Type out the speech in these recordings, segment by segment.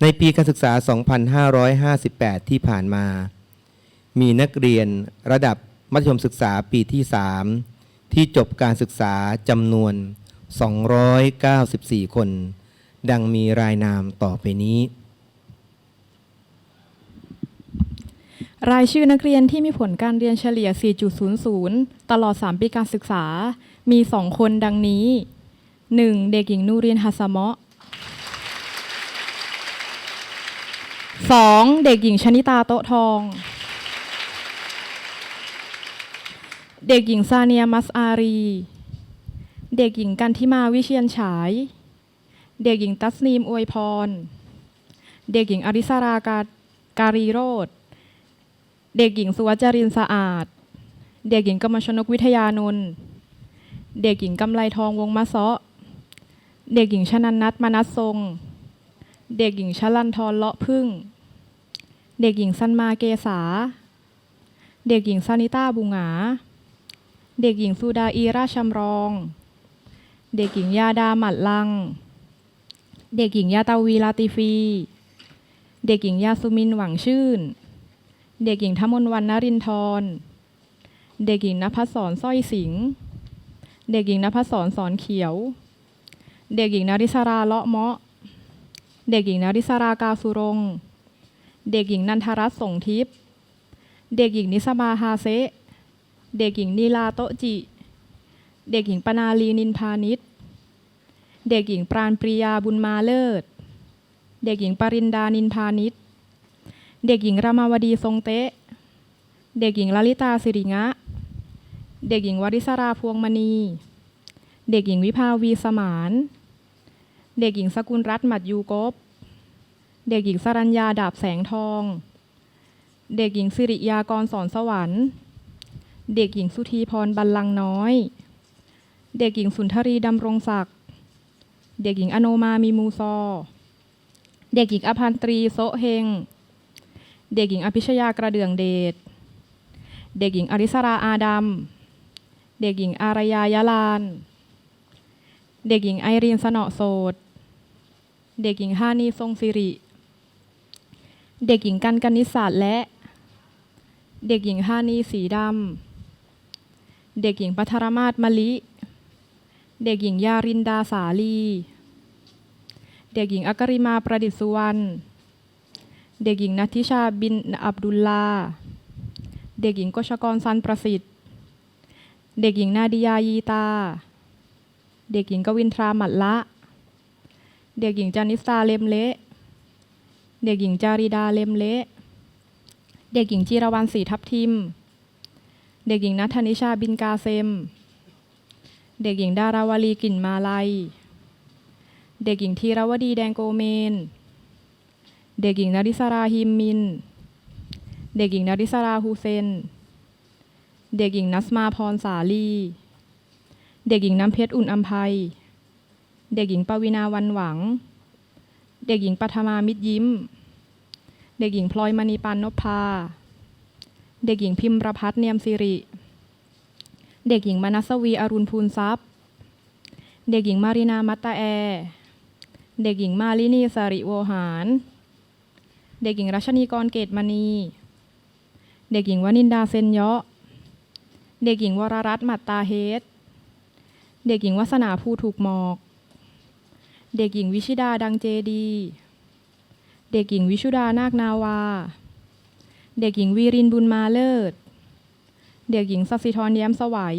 ในปีการศึกษา 2558 ที่ผ่านมา มีนักเรียนระดับมัธยมศึกษาปีที่ 3 ที่จบการศึกษาจำนวน 294 คน ดังมีรายนามต่อไปนี้ รายชื่อนักเรียนที่มีผลการเรียนเฉลี่ย 4.00 ตลอด 3 ปีการศึกษา มี 2 คนดังนี้ 1. เด็กหญิงนูรีนฮัสสะเมาะ 2. เด็กหญิงชนิตาโตะทอง เด็กหญิงซาเนียมัสอารี เด็กหญิงกันทิมาวิเชียนฉาย เด็กหญิงตัสนีมอวยพร เด็กหญิงอริสารากาการีโรธเด็กหญิงสุวัจรินสะอาด เด็กหญิงกมชนกวิทยานนท์เด็กหญิงกำไลทองวงมะเซาะ เด็กหญิงชนันนัทมนัสทรง เด็กหญิงชลันทรเลาะพึ่ง เด็กหญิงสันมาเกษา เด็กหญิงซานิต้าบุงหา เด็กหญิงสุดาอีราชำรอง เด็กหญิงยาดาหมัดลัง เด็กหญิงยาตาวีลาติฟี เด็กหญิงยาสุมินหวังชื่น เด็กหญิงทมนวันนรินทร์เด็กหญิงนภัสสรสร้อยสิง เด็กหญิงนภัสสรสอนเขียว เด็กหญิงนาริสราเลาะเมาะ เด็กหญิงนาริสรากาสุรง เด็กหญิงนันทรัตน์สงทิพย์ เด็กหญิงนิสมาฮาเซเด็กหญิงนีลาโตจิ เด็กหญิงปนาลีนินพาณิชเด็กหญิงปราณปริยาบุญมาเลิศ เด็กหญิงปรินดานินพาณิชเด็กหญิงรามาวดีทรงเตะ เด็กหญิงลลิตาสิริงะ เด็กหญิงวริศราพวงมณี เด็กหญิงวิภาวีสมาน เด็กหญิงสกุลรัตน์หมัดยูกบ เด็กหญิงสรัญญาดาบแสงทอง เด็กหญิงสิริยากรสอนสวรรค์ เด็กหญิงสุธีพรบัลลังน้อย เด็กหญิงสุนทรีดำรงศักดิ์ เด็กหญิงอโนมามีมูซอ เด็กหญิงอภันตรีโซเฮง เด็กหญิงอภิชยากระเดืองเดช เด็กหญิงอริสราอาดัม เด็กหญิงอารยายาลาน เด็กหญิงไอรีนสนอโสดเด็กหญิงฮานีทรงสิริ เด็กหญิงกันกนิษฐศและ เด็กหญิงฮานีสีดำ เด็กหญิงปัทรมาศมะลิ เด็กหญิงยารินดาสาลี เด็กหญิงอักริมาประดิษฐ์สุวรรณ เด็กหญิงนัทิชาบินอับดุลลา เด็กหญิงกชกรซันประสิทธิ์ เด็กหญิงนาดิยายีตา เด็กหญิงกวินทราหมัดละ เด็กหญิงจานิสตาเลมเละ เด็กหญิงจาริดาเลมเละ เด็กหญิงจีรวรรณศรีทับทิม เด็กหญิงนัทนิชาบินกาเซม เด็กหญิงดาราวลีกลิ่นมาลัย เด็กหญิงธีรวดีแดงโกเมน เด็กหญิงนาริสราฮิมมิน เด็กหญิงนาริสราฮูเซน เด็กหญิงนัสมาพรสาลี เด็กหญิงน้ำเพชรอุ่นอัมภัย เด็กหญิงปวินาวันหวัง เด็กหญิงปัทมามิตรยิ้ม เด็กหญิงพลอยมณีปานนพพา เด็กหญิงพิมประพัฒน์เนียมสิริ เด็กหญิงมนัสวีอรุณพูนทรัพย์ เด็กหญิงมารินามัตตาแอ เด็กหญิงมาลินีสริโวหาร เด็กหญิงรัชนีกรเกตมณี เด็กหญิงวนินดาเซนเยาะ เด็กหญิงวรรัตน์มัดตาเฮด เด็กหญิงวัสนาภูถูกหมอก เด็กหญิงวิชิดาดังเจดี เด็กหญิงวิชุดานาคนาวา เด็กหญิงวีรินบุญมาเลิศ เด็กหญิงสัสิธรแย้มสวัย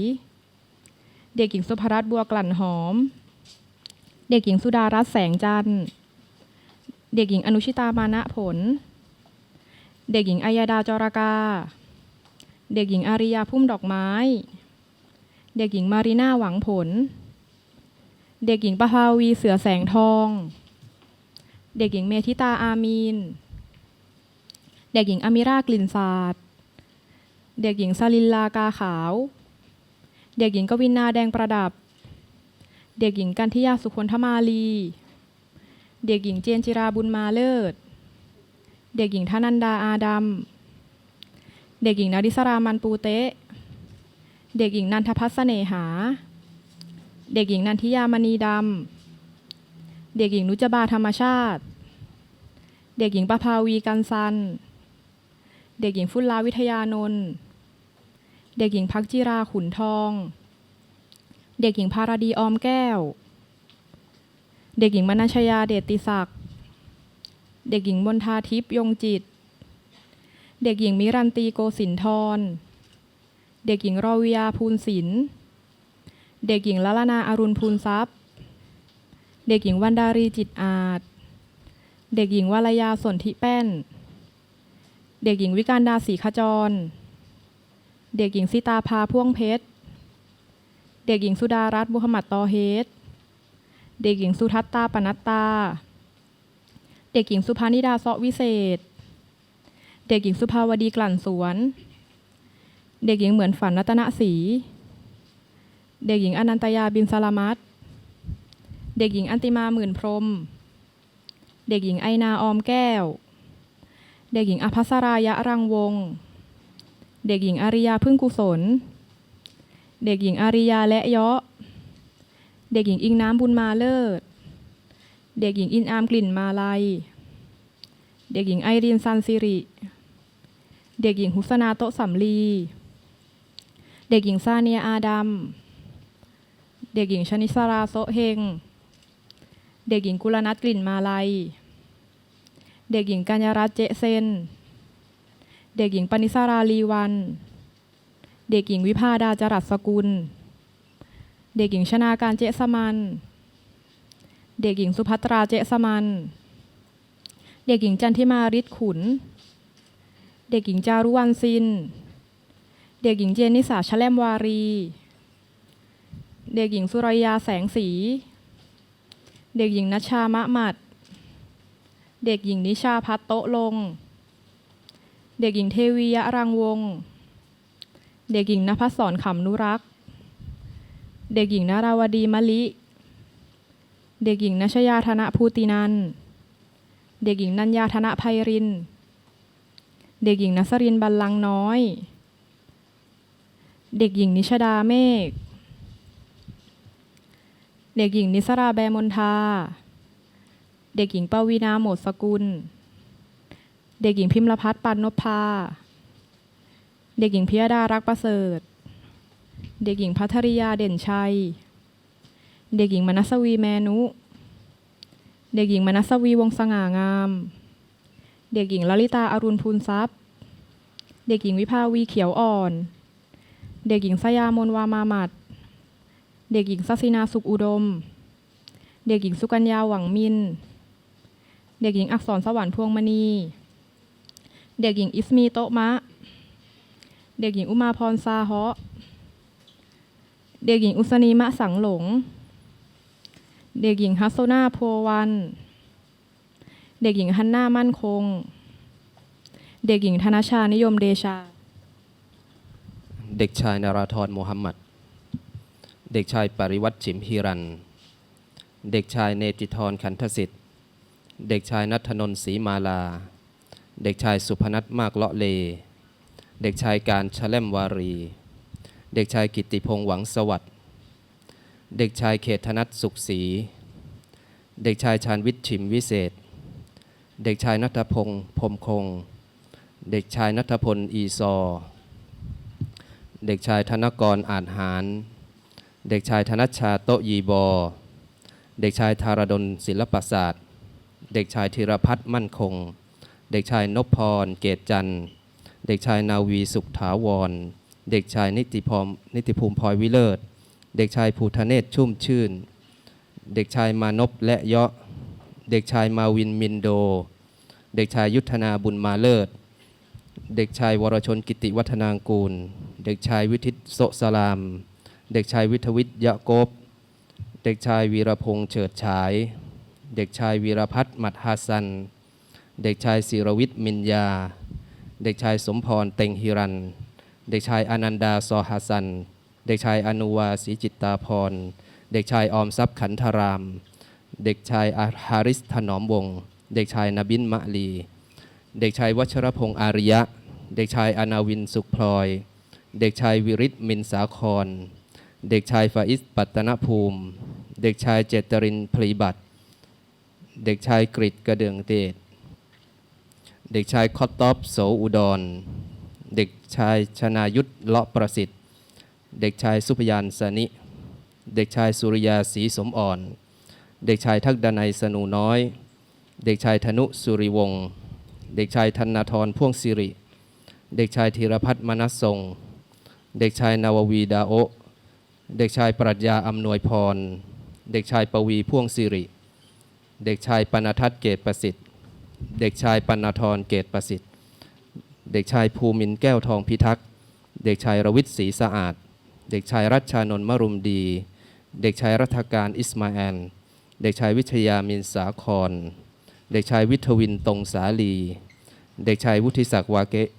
เด็กหญิงสุภรัตน์บัวกลั่นหอม เด็กหญิงสุดารัตน์แสงจันทร์ เด็กหญิงอนุชิตามานะผล เด็กหญิงอัยดาจรากา เด็กหญิงอาริยาพุ่มดอกไม้ เด็กหญิงมารีนาหวังผล เด็กหญิงปภาวีเสือแสงทอง เด็กหญิงเมธิตาอามีน เด็กหญิงอามิรากลิ่นศาสตร์ เด็กหญิงสลินลากาขาว เด็กหญิงกวินนาแดงประดับ เด็กหญิงกันทิยาสุคนธมาลี เด็กหญิงเจนจิราบุญมาเลิศ เด็กหญิงธนันดาอาดัม เด็กหญิงนาริสรามันปูเตะ เด็กหญิงนันทพัฒน์เสน่หา เด็กหญิงนันทิยามณีดำ เด็กหญิงนุจบาธรรมชาติ เด็กหญิงประภาวีกันซัน เด็กหญิงฟุลลาวิทยานนท์ เด็กหญิงพักจิราขุนทอง เด็กหญิงภารดีออมแก้ว เด็กหญิงมนัชยาเดชติศักดิ์ เด็กหญิงมนทาทิพยงจิต เด็กหญิงมิรันตีโกสินทร เด็กหญิงรอวิยาภูลศิลป์เด็กหญิงละลนาอรุณภูลทรัพย์ เด็กหญิงวันดารีจิตอาจ เด็กหญิงวรยาสนธิแป้น เด็กหญิงวิการดาศรีขจร เด็กหญิงสิตาภาพ่วงเพชร เด็กหญิงสุดารัตน์บุหมัดตอเฮดเด็กหญิงสุทัตตาปนัตตา เด็กหญิงสุภานิดาเซาะวิเศษ เด็กหญิงสุภาวดีกลั่นสวน เด็กหญิงเหมือนฝันรัตนศรีเด็กหญิงอนันตยาบินสลามัตเด็กหญิงอันติมาหมื่นพรม เด็กหญิงไอนาออมแก้ว เด็กหญิงอภัสรายะรังวง เด็กหญิงอาริยาพึ่งกุศล เด็กหญิงอาริยาและเยาะ เด็กหญิงอิงน้ำบุญมาเลิศ เด็กหญิงอินอามกลิ่นมาลัย เด็กหญิงไอรินซันซิริ เด็กหญิงฮุสนาโตะสำลี เด็กหญิงซาเนียอาดัม เด็กหญิงชนิสราโซเฮง เด็กหญิงกุลนัทกลิ่นมาลัย เด็กหญิงกัญญารัตเจเซน เด็กหญิงปณิสาราลีวัน เด็กหญิงวิภาดาจรัสสกุล เด็กหญิงชนาการเจสมัน เด็กหญิงสุภัตราเจสมัน เด็กหญิงจันทิมาริศขุน เด็กหญิงจารุวันซิน เด็กหญิงเจนิสาชแลมวารี เด็กหญิงสุรยาแสงสี เด็กหญิงนัชชามะหมัด เด็กหญิงนิชาพัฒโตลง เด็กหญิงเทวียะรังวง เด็กหญิงนภัสสรขำนุรักษ์ เด็กหญิงนาราวดีมะลิ เด็กหญิงนัชยาธนภูตินัน เด็กหญิงนัญญาธนภัยริน เด็กหญิงนัสรินบัลลังน้อย เด็กหญิงนิชดาเมฆ เด็กหญิงนิสราแบมนทา เด็กหญิงปวีนาโหมดสกุล เด็กหญิงพิมรพัฒน์ปันนพา เด็กหญิงพิยดารักประเสริฐ เด็กหญิงพัทริยาเด่นชัย เด็กหญิงมนัสวีแมนุ เด็กหญิงมนัสวีวงสง่างาม เด็กหญิงลลิตาอรุณพูนทรัพย์ เด็กหญิงวิภาวีเขียวอ่อน เด็กหญิงสยามนวามามัด เด็กหญิงสัินาสุขอุดม เด็กหญิงสุกัญญาหวังมิน เด็กหญิงอักษรสวรรค์พวงมณี เด็กหญิงอิสมีโตมะ เด็กหญิงอุมาพรซาฮะเด็กหญิงอุสนีมะสังหลง เด็กหญิงฮัสโซนาโพวัน เด็กหญิงฮันนามั่นคง เด็กหญิงธนชานิยมเดชา เด็กชายนาราธรโมฮัมหมัด เด็กชายปริวัติฉิมฮีรัน เด็กชายเนติธรขันทสิทธิ์ เด็กชายนัทนนท์ศรีมาลา เด็กชายสุพนัทมากเลาะเล เด็กชายการชะแลมวารี เด็กชายกิติพงษ์หวังสวัสดิ์ เด็กชายเขตธนัทสุขศรี เด็กชายชาญวิทย์ชิมวิเศษ เด็กชายนัทพงษ์พรมคง เด็กชายนัทพลอีซอ เด็กชายธนกรอาจหาร เด็กชายธนชาโตยีบอ เด็กชายธารดลศิลปศาสตร์ เด็กชายธีรพัฒน์มั่นคง เด็กชายนพพรเกตจันทร์ เด็กชายนาวีสุขถาวร เด็กชายนิติพรนิติภูมิพลอยวิเลิศ เด็กชายภูทะเนศชุ่มชื่น เด็กชายมานพและเยาะ เด็กชายมาวินมินโด เด็กชายยุทธนาบุญมาเลิศ เด็กชายวรชนกิติวัฒนางกูล เด็กชายวิทิตโสสลาม เด็กชายวิทวิทยะกบ เด็กชายวีรพงษ์เฉิดฉาย เด็กชายวีรพัฒน์มัดฮาซัน เด็กชายศิรวิทย์มินยา เด็กชายสมพรเต็งฮิรัน เด็กชายอนันดาซอฮาซัน เด็กชายอนุวาศีจิตตาพร เด็กชายออมทรัพย์ขันธาราม เด็กชายอาฮาริสถนอมวงศ์เด็กชายนบินมะลี เด็กชายวัชรพงษ์อาริยะ เด็กชายอนาวินสุขพลอย เด็กชายวิริศมินสาคร เด็กชายฟาอิสปัตตนภูมิ เด็กชายเจตรินพลีบัตเด็กชายกริดกระเดืองเดเด็กชายคอตตอปโสอุดร เด็กชายชนายุทธเลาะประสิทธิ์ เด็กชายสุพยานสนิ เด็กชายสุริยาศรีสมอ่อน เด็กชายทักดนัยสนูน้อย เด็กชายธนุสุริวงศ์ เด็กชายธนาธรพ่วงสิริ เด็กชายธีรพัฒน์มนัสทรง เด็กชายนาววีดาโอเด็กชายปรัชญาอำนวยพร เด็กชายปวีพ่วงสิริ เด็กชายปนทัศน์เกตประสิทธิ์ เด็กชายปนทรเกตประสิทธิ์ เด็กชายภูมินแก้วทองพิทักษ์ เด็กชายรวิทย์ศรีสะอาด เด็กชายรัชชานนท์มรุมดี เด็กชายรัฐการอิสมาแอลเด็กชายวิทยามินสาคร เด็กชายวิทวินตรงสาลี เด็กชายวุฒิศักดิ์วาเกะ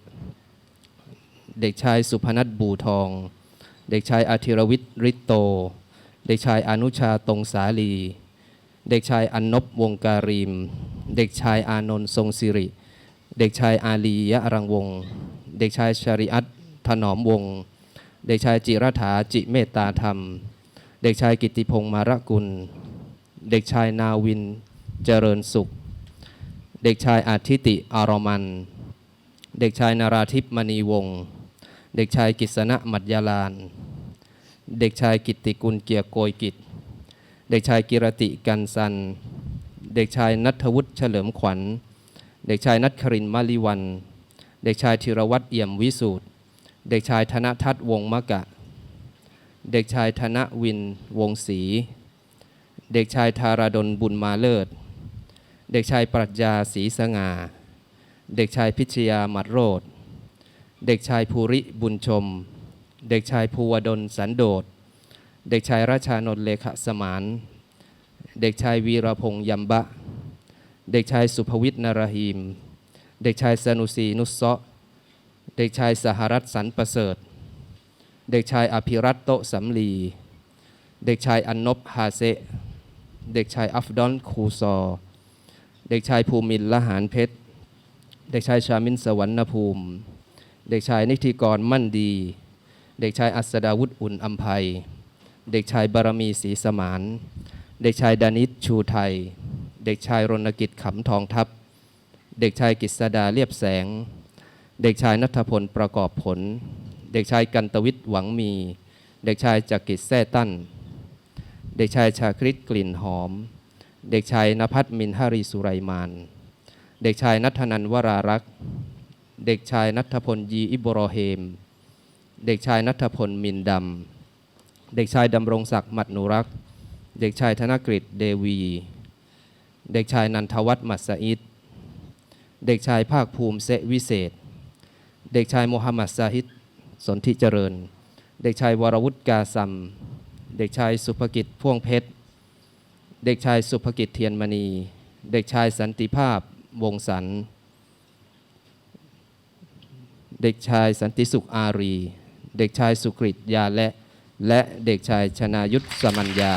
เด็กชายสุพนัทบูทอง เด็กชายอาธิรวิทย์ริตโต เด็กชายอนุชาตรงสาลี เด็กชายอนนบวงการีม เด็กชายอานนท์ทรงสิริ เด็กชายอาลียะรังวง เด็กชายชริอัตถนอมวง เด็กชายจิรฐาจิเมตตาธรรม เด็กชายกิตติพงษ์มารกุล เด็กชายนาวินเจริญสุข เด็กชายอาทิติอารมัน เด็กชายนาราธิปมณีวงศ์ เด็กชายกิษณะมัจยาลาน เด็กชายกิตติกุลเกียรโกยกิจ เด็กชายกิรติกันสัน เด็กชายนัทวุฒิเฉลิมขวัญ เด็กชายนัทครินมาลิวัน เด็กชายธีรวัตรเอี่ยมวิสูตร เด็กชายธนทัศน์วงมะกะ เด็กชายธนวินวงศรี เด็กชายธาราดลบุญมาเลิศ เด็กชายปรัชญาศรีสง่า เด็กชายพิชยาหมัดโรดเด็กชายภูริบุญชม เด็กชายภูวดลสันโดษ เด็กชายราชานนท์เลขสมาน เด็กชายวีรพงษ์ยำบะ เด็กชายสุภวิทย์นารหีม เด็กชายสนุสีนุสเซาะเด็กชายสหรัฐสันประเสริฐ เด็กชายอภิรัตน์โตสำลี เด็กชายอันนบฮาเซเด็กชายอัฟดอนคูซอ เด็กชายภูมินละหารเพชร เด็กชายชามินสวรรณภูมิ เด็กชายนิติกรมั่นดี เด็กชายอัสดาวุฒิอุ่นอัมภัย เด็กชายบารมีศรีสมาน เด็กชายดานิชชูไทย เด็กชายรณกิจขำทองทัพ เด็กชายกิษดาเรียบแสง เด็กชายนัทพลประกอบผล เด็กชายกันตวิทย์หวังมี เด็กชายจักริดแซ่ตั้น เด็กชายชาคริตกลิ่นหอม เด็กชายนภัทรมินหารีสุไรมาน เด็กชายนัทนันวรารักษ์ เด็กชายนัทพลยีอิบรอเฮม เด็กชายนัทพลมินดำ เด็กชายดำรงศักดิ์มัดนุรักษ์ เด็กชายธนกฤษเดวี เด็กชายนันทวัฒน์มัสอิดเด็กชายภาคภูมิเสวิเศษ เด็กชายโมฮัมหมัดซาฮิดสนธิเจริญ เด็กชายวรวุฒิกาซัม เด็กชายสุภกิจพ่วงเพชร เด็กชายสุภกิจเทียนมณี เด็กชายสันติภาพวงสัน เด็กชายสันติสุขอารี เด็กชายสุกฤตยาและ และเด็กชายชนายุทธสมัญญา